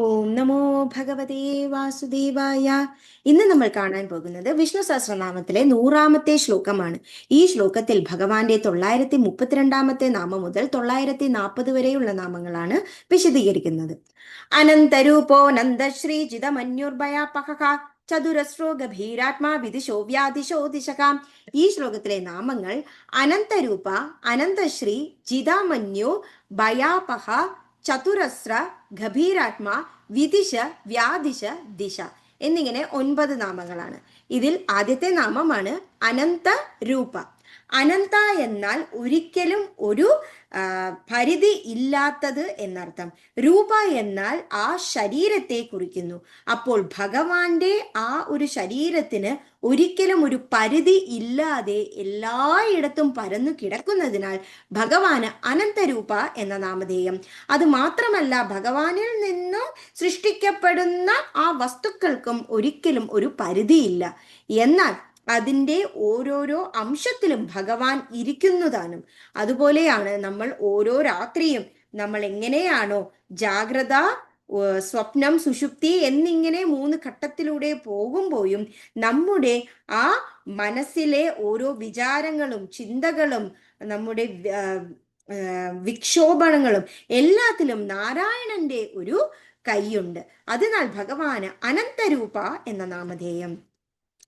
ഓം നമോ ഭഗവതേ വാസുദേവായ. ഇന്ന് നമ്മൾ കാണാൻ പോകുന്നത് വിഷ്ണു സഹസ്രനാമത്തിലെ നൂറാമത്തെ ശ്ലോകമാണ്. ഈ ശ്ലോകത്തിൽ ഭഗവാന്റെ തൊള്ളായിരത്തി മുപ്പത്തിരണ്ടാമത്തെ നാമം മുതൽ തൊള്ളായിരത്തി നാൽപ്പത് വരെയുള്ള നാമങ്ങളാണ് വിശദീകരിക്കുന്നത്. അനന്തരൂപോ നന്ദശ്രീ ജിതമന്യുർഭയാപഹ ചതുരശ്രോക ഗഭീരാത്മാ വിദിശോ വ്യാദിശോ ദിശക. ഈ ശ്ലോകത്തിലെ നാമങ്ങൾ അനന്തരൂപ അനന്തശ്രീ ജിതാമന്യു ഭയാപഹ ചതുരസ്ര ഗഭീരാത്മാ വിദിശ വ്യാദിശ ദിശ എന്നിങ്ങനെ ഒൻപത് നാമങ്ങളാണ്. ഇതിൽ ആദ്യത്തെ നാമമാണ് അനന്ത രൂപ. അനന്ത എന്നാൽ ഒരിക്കലും ഒരു പരിധി ഇല്ലാത്തത് എന്നർത്ഥം. രൂപ എന്നാൽ ആ ശരീരത്തെ കുറിക്കുന്നു. അപ്പോൾ ഭഗവാന്റെ ആ ഒരു ശരീരത്തിന് ഒരിക്കലും ഒരു പരിധി ഇല്ലാതെ എല്ലായിടത്തും പരന്നു കിടക്കുന്നതിനാൽ ഭഗവാന് അനന്തരൂപ എന്ന നാമധേയം. അത് മാത്രമല്ല ഭഗവാനിൽ നിന്നും സൃഷ്ടിക്കപ്പെടുന്ന ആ വസ്തുക്കൾക്കും ഒരിക്കലും ഒരു പരിധിയില്ല. എന്നാൽ അതിന്റെ ഓരോരോ അംശത്തിലും ഭഗവാൻ ഇരിക്കുന്നതാനും അതുപോലെയാണ് നമ്മൾ ഓരോ രാത്രിയും നമ്മൾ എങ്ങനെയാണോ ജാഗ്രത സ്വപ്നം സുഷുപ്തി എന്നിങ്ങനെ മൂന്ന് ഘട്ടത്തിലൂടെ പോകുമ്പോഴും നമ്മുടെ ആ മനസ്സിലെ ഓരോ വിചാരങ്ങളും ചിന്തകളും നമ്മുടെ വിക്ഷോഭണങ്ങളും എല്ലാത്തിലും നാരായണന്റെ ഒരു കൈയുണ്ട്. അതിനാൽ ഭഗവാന് അനന്തരൂപ എന്ന നാമധേയം.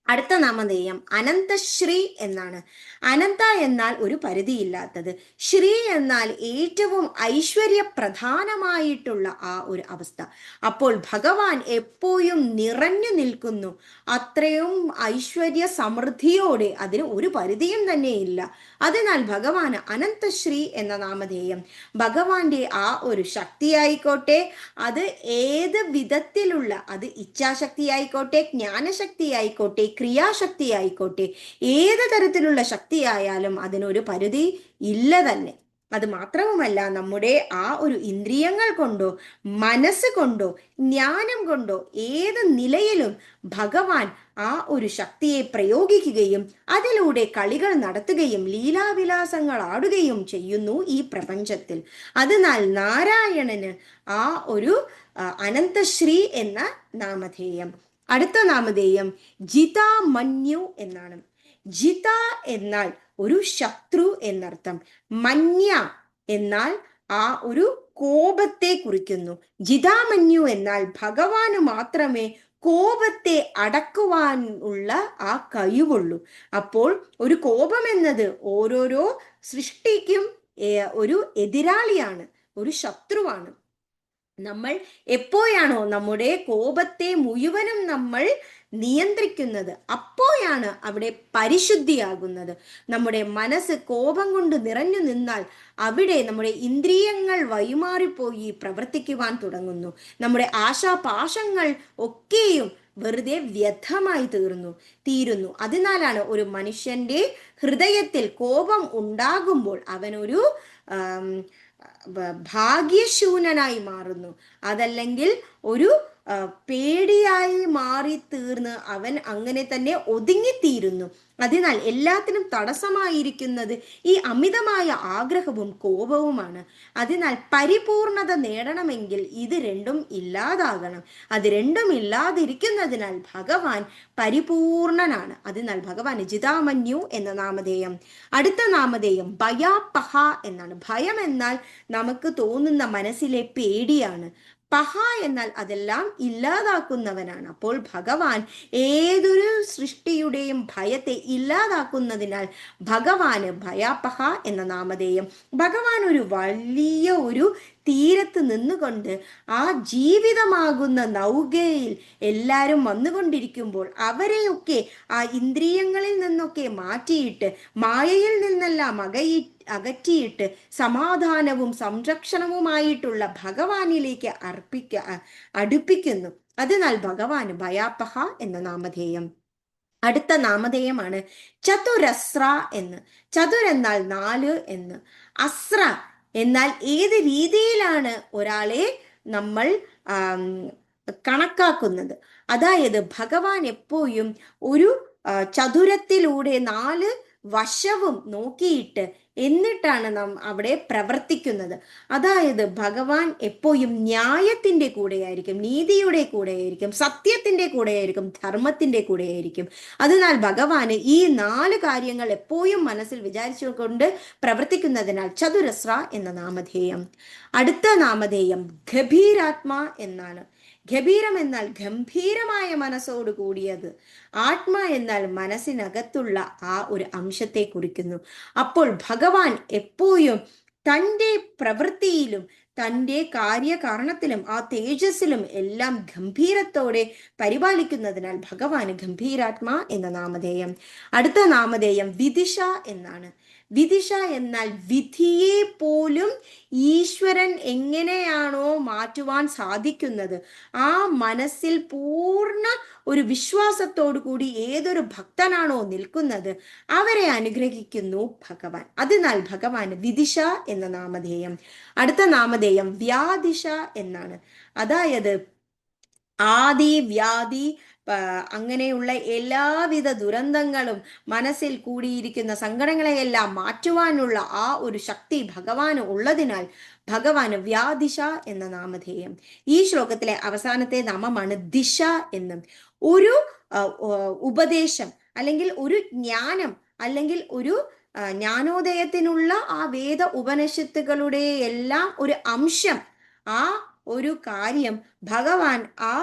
അടുത്ത നാമധേയം അനന്തശ്രീ എന്നാണ്. അനന്ത എന്നാൽ ഒരു പരിധിയില്ലാത്തത്. ശ്രീ എന്നാൽ ഏറ്റവും ഐശ്വര്യപ്രധാനമായിട്ടുള്ള ആ ഒരു അവസ്ഥ. അപ്പോൾ ഭഗവാൻ എപ്പോഴും നിറഞ്ഞു നിൽക്കുന്നു. അത്രയും ഐശ്വര്യ സമൃദ്ധിയോടെ അതിന് ഒരു പരിധിയും തന്നെ ഇല്ല അതിനാൽ ഭഗവാന് അനന്തശ്രീ എന്ന നാമധേയം. ഭഗവാന്റെ ആ ഒരു ശക്തിയായിക്കോട്ടെ അത് ഏത് വിധത്തിലുള്ള അത് ഇച്ഛാശക്തി ആയിക്കോട്ടെ ജ്ഞാനശക്തി ആയിക്കോട്ടെ ക്രിയാശക്തി ആയിക്കോട്ടെ ഏത് തരത്തിലുള്ള ശക്തിയായാലും അതിനൊരു പരിധി ഇല്ല തന്നെ. അത് മാത്രവുമല്ല നമ്മുടെ ആ ഒരു ഇന്ദ്രിയങ്ങൾ കൊണ്ടോ മനസ്സ് കൊണ്ടോ ജ്ഞാനം കൊണ്ടോ ഏത് നിലയിലും ഭഗവാൻ ആ ഒരു ശക്തിയെ പ്രയോഗിക്കുകയും അതിലൂടെ കളികൾ നടത്തുകയും ലീലാവിലാസങ്ങൾ ആടുകയും ചെയ്യുന്നു ഈ പ്രപഞ്ചത്തിൽ. അതിനാൽ നാരായണന് ആ ഒരു അനന്തശ്രീ എന്ന നാമധേയം. അടുത്ത നാമധേയം ജിതാമന്യു എന്നാണ്. ജിത എന്നാൽ ഒരു ശത്രു എന്നർത്ഥം. മന്യ എന്നാൽ ആ ഒരു കോപത്തെ കുറിക്കുന്നു. ജിതാമന്യു എന്നാൽ ഭഗവാന് മാത്രമേ കോപത്തെ അടക്കുവാൻ ഉള്ള ആ കഴിവുള്ളൂ. അപ്പോൾ ഒരു കോപം എന്നത് ഓരോരോ സൃഷ്ടിക്കും ഒരു എതിരാളിയാണ് ഒരു ശത്രുവാണ്. നമ്മൾ എപ്പോഴാണോ നമ്മുടെ കോപത്തെ മുഴുവനും നമ്മൾ നിയന്ത്രിക്കുന്നത് അപ്പോഴാണ് അവിടെ പരിശുദ്ധിയാകുന്നത്. നമ്മുടെ മനസ്സ് കോപം കൊണ്ട് നിറഞ്ഞു നിന്നാൽ അവിടെ നമ്മുടെ ഇന്ദ്രിയങ്ങൾ വഴിമാറിപ്പോയി പ്രവർത്തിക്കുവാൻ തുടങ്ങുന്നു. നമ്മുടെ ആശാപാശങ്ങൾ ഒക്കെയും വെറുതെ വ്യർത്ഥമായി തീർന്നു തീരുന്നു. അതിനാലാണ് ഒരു മനുഷ്യന്റെ ഹൃദയത്തിൽ കോപം ഉണ്ടാകുമ്പോൾ അവനൊരു ഭാഗ്യശൂന്യനായി മാറുന്നു. അതല്ലെങ്കിൽ ഒരു പേടിയായി മാറി തീർന്ന് അവൻ അങ്ങനെ തന്നെ ഒതുങ്ങിത്തീരുന്നു. അതിനാൽ എല്ലാത്തിനും തടസ്സമായിരിക്കുന്നത് ഈ അമിതമായ ആഗ്രഹവും കോപവുമാണ്. അതിനാൽ പരിപൂർണത നേടണമെങ്കിൽ ഇത് രണ്ടും ഇല്ലാതാകണം. അത് രണ്ടും ഇല്ലാതിരിക്കുന്നതിനാൽ ഭഗവാൻ പരിപൂർണനാണ്. അതിനാൽ ഭഗവാൻ ജിതാമന്യു എന്ന നാമധേയം. അടുത്ത നാമധേയം ഭയാപഹ എന്നാണ്. ഭയം എന്നാൽ നമുക്ക് തോന്നുന്ന മനസ്സിലെ പേടിയാണ്. പഹ എന്നാൽ അതെല്ലാം ഇല്ലാതാക്കുന്നവനാണ്. അപ്പോൾ ഭഗവാൻ ഏതൊരു സൃഷ്ടിയുടെയും ഭയത്തെ ഇല്ലാതാക്കുന്നതിനാൽ ഭഗവാന് ഭയാപഹ എന്ന നാമധേയം. ഭഗവാൻ ഒരു വലിയ ഒരു തീരത്ത് നിന്നുകൊണ്ട് ആ ജീവിതമാകുന്ന നൗകയിൽ എല്ലാവരും വന്നുകൊണ്ടിരിക്കുമ്പോൾ അവരെയൊക്കെ ആ ഇന്ദ്രിയങ്ങളിൽ നിന്നൊക്കെ മാറ്റിയിട്ട് മായയിൽ നിന്നെല്ലാം അകയി അകറ്റിയിട്ട് സമാധാനവും സംരക്ഷണവുമായിട്ടുള്ള ഭഗവാനിലേക്ക് അർപ്പിക്ക അടുപ്പിക്കുന്നു. അതിനാൽ ഭഗവാന് ഭയാപഹ എന്ന നാമധേയം. അടുത്ത നാമധേയമാണ് ചതുരസ്ര എന്ന്. ചതുർ എന്നാൽ നാല് എന്ന്. അസ്ര എന്നാൽ ഏത് രീതിയിലാണ് ഒരാളെ നമ്മൾ കണക്കാക്കുന്നത്? അതായത് ഭഗവാൻ എപ്പോഴും ഒരു ചതുരത്തിലൂടെ നാല് വശവും നോക്കിയിട്ട് എന്നിട്ടാണ് നാം അവിടെ പ്രവർത്തിക്കുന്നത്. അതായത് ഭഗവാൻ എപ്പോഴും ന്യായത്തിന്റെ കൂടെയായിരിക്കും നീതിയുടെ കൂടെയായിരിക്കും സത്യത്തിന്റെ കൂടെയായിരിക്കും ധർമ്മത്തിന്റെ കൂടെയായിരിക്കും. അതിനാൽ ഭഗവാന് ഈ നാല് കാര്യങ്ങൾ എപ്പോഴും മനസ്സിൽ വിചാരിച്ചുകൊണ്ട് പ്രവർത്തിക്കുന്നതിനാൽ ചതുരസ്ര എന്ന നാമധേയം. അടുത്ത നാമധേയം ഗഭീരാത്മ എന്നാണ്. ഗഭീരം എന്നാൽ ഗംഭീരമായ മനസ്സോട് കൂടിയത്. ആത്മ എന്നാൽ മനസ്സിനകത്തുള്ള ആ ഒരു അംശത്തെ കുറിക്കുന്നു. അപ്പോൾ ഭഗവാൻ എപ്പോഴും തന്റെ പ്രവൃത്തിയിലും തന്റെ കാര്യകാരണത്തിലും ആ തേജസ്സിലും എല്ലാം ഗംഭീരത്തോടെ പരിപാലിക്കുന്നതിനാൽ ഭഗവാന് ഗംഭീരാത്മ എന്ന നാമധേയം. അടുത്ത നാമധേയം വിദിഷ എന്നാണ്. വിദിഷ എന്നാൽ വിധിയെ പോലും ഈശ്വരൻ എങ്ങനെയാണോ മാറ്റുവാൻ സാധിക്കുന്നത്. ആ മനസ്സിൽ പൂർണ ഒരു വിശ്വാസത്തോടു കൂടി ഏതൊരു ഭക്തനാണോ നിൽക്കുന്നത് അവരെ അനുഗ്രഹിക്കുന്നു ഭഗവാൻ. അതിനാൽ ഭഗവാൻ വിദിഷ എന്ന നാമധേയം. അടുത്ത നാമധേയം വ്യാദിഷ എന്നാണ്. അതായത് ആദി വ്യാധി അങ്ങനെയുള്ള എല്ലാവിധ ദുരന്തങ്ങളും മനസ്സിൽ കൂടിയിരിക്കുന്ന സങ്കടങ്ങളെയെല്ലാം മാറ്റുവാനുള്ള ആ ഒരു ശക്തി ഭഗവാന് ഉള്ളതിനാൽ ഭഗവാന് വ്യാദിശ എന്ന നാമധേയം. ഈ ശ്ലോകത്തിലെ അവസാനത്തെ നാമമാണ് ദിശ എന്നും. ഒരു ഉപദേശം അല്ലെങ്കിൽ ഒരു ജ്ഞാനം അല്ലെങ്കിൽ ഒരു ജ്ഞാനോദയത്തിനുള്ള ആ വേദ ഉപനിഷത്തുകളുടെ എല്ലാം ഒരു അംശം ആ ഒരു കാര്യം ഭഗവാൻ ആ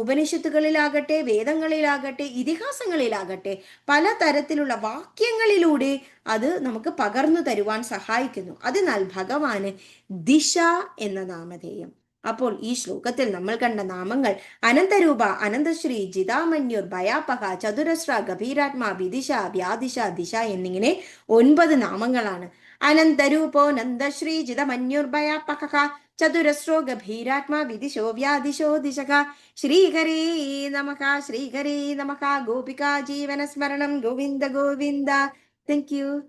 ഉപനിഷത്തുകളിലാകട്ടെ വേദങ്ങളിലാകട്ടെ ഇതിഹാസങ്ങളിലാകട്ടെ പല തരത്തിലുള്ള വാക്യങ്ങളിലൂടെ അത് നമുക്ക് പകർന്നു തരുവാൻ സഹായിക്കുന്നു. അതിനാൽ ഭഗവാന് ദിശ എന്ന നാമധേയം. അപ്പോൾ ഈ ശ്ലോകത്തിൽ നമ്മൾ കണ്ട നാമങ്ങൾ അനന്തരൂപ അനന്തശ്രീ ജിതാമന്യൂർ ഭയാപഹ ചതുരശ്ര ഗഭീരാത്മ വിദിശ വ്യാദിശ ദിശ എന്നിങ്ങനെ ഒൻപത് നാമങ്ങളാണ്. അനന്തരൂപോ നന്ദശ്രീ ജിതമന്യൂർ ഭയാപക चतुरस्रो गभीरात्मा विदिशो व्याधिशो दिशका श्रीहरे नमः, श्रीहरे नमका गोपिका जीवन स्मरण गोविंद गोविंद थैंक यू